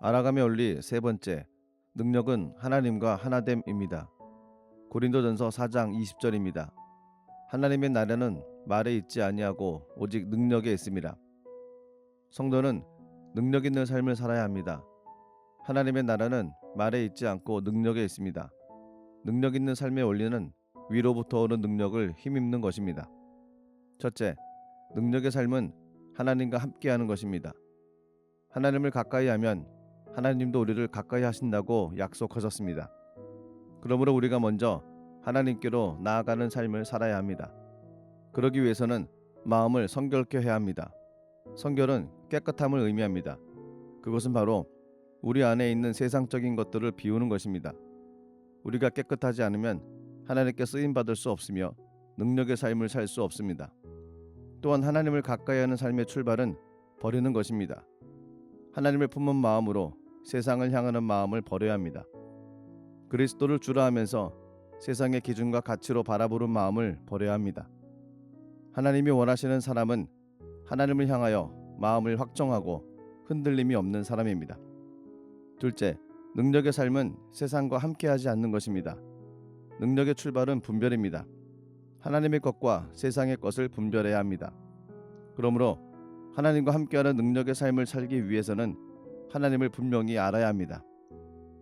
알아감의 원리 세 번째, 능력은 하나님과 하나됨입니다. 고린도전서 4장 20절입니다. 하나님의 나라는 말에 있지 아니하고 오직 능력에 있습니다. 성도는 능력 있는 삶을 살아야 합니다. 하나님의 나라는 말에 있지 않고 능력에 있습니다. 능력 있는 삶의 원리는 위로부터 오는 능력을 힘입는 것입니다. 첫째, 능력의 삶은 하나님과 함께하는 것입니다. 하나님을 가까이 하면 하나님도 우리를 가까이 하신다고 약속하셨습니다. 그러므로 우리가 먼저 하나님께로 나아가는 삶을 살아야 합니다. 그러기 위해서는 마음을 성결케 해야 합니다. 성결은 깨끗함을 의미합니다. 그것은 바로 우리 안에 있는 세상적인 것들을 비우는 것입니다. 우리가 깨끗하지 않으면 하나님께 쓰임 받을 수 없으며 능력의 삶을 살 수 없습니다. 또한 하나님을 가까이 하는 삶의 출발은 버리는 것입니다. 하나님을 품은 마음으로 세상을 향하는 마음을 버려야 합니다. 그리스도를 주라 하면서 세상의 기준과 가치로 바라보는 마음을 버려야 합니다. 하나님이 원하시는 사람은 하나님을 향하여 마음을 확정하고 흔들림이 없는 사람입니다. 둘째, 능력의 삶은 세상과 함께하지 않는 것입니다. 능력의 출발은 분별입니다. 하나님의 것과 세상의 것을 분별해야 합니다. 그러므로 하나님과 함께하는 능력의 삶을 살기 위해서는 하나님을 분명히 알아야 합니다.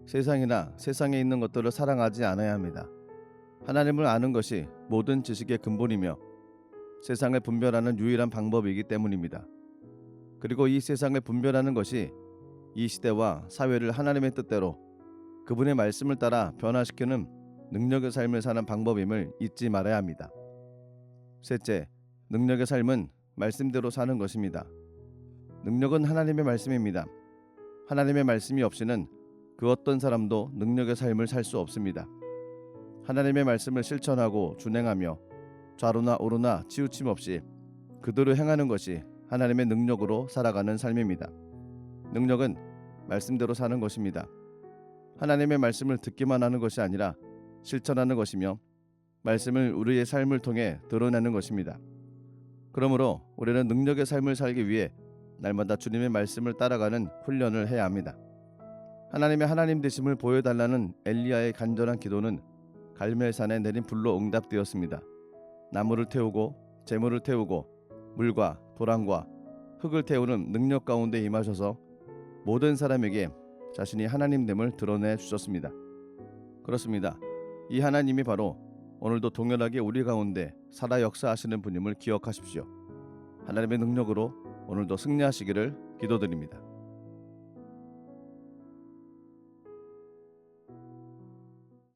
세상이나 세상에 있는 것들을 사랑하지 않아야 합니다. 하나님을 아는 것이 모든 지식의 근본이며 세상을 분별하는 유일한 방법이기 때문입니다. 그리고 이 세상을 분별하는 것이 이 시대와 사회를 하나님의 뜻대로 그분의 말씀을 따라 변화시키는 능력의 삶을 사는 방법임을 잊지 말아야 합니다. 셋째, 능력의 삶은 말씀대로 사는 것입니다. 능력은 하나님의 말씀입니다. 하나님의 말씀이 없이는 그 어떤 사람도 능력의 삶을 살 수 없습니다. 하나님의 말씀을 실천하고 준행하며 좌로나 오로나 치우침 없이 그대로 행하는 것이 하나님의 능력으로 살아가는 삶입니다. 능력은 말씀대로 사는 것입니다. 하나님의 말씀을 듣기만 하는 것이 아니라 실천하는 것이며 말씀을 우리의 삶을 통해 드러내는 것입니다. 그러므로 우리는 능력의 삶을 살기 위해 날마다 주님의 말씀을 따라가는 훈련을 해야 합니다. 하나님의 하나님 되심을 보여달라는 엘리야의 간절한 기도는 갈멜산에 내린 불로 응답되었습니다. 나무를 태우고 재물을 태우고 물과 도랑과 흙을 태우는 능력 가운데 임하셔서 모든 사람에게 자신이 하나님됨을 드러내 주셨습니다. 그렇습니다. 이 하나님이 바로 오늘도 동일하게 우리 가운데 살아 역사하시는 분임을 기억하십시오. 하나님의 능력으로 오늘도 승리하시기를 기도드립니다.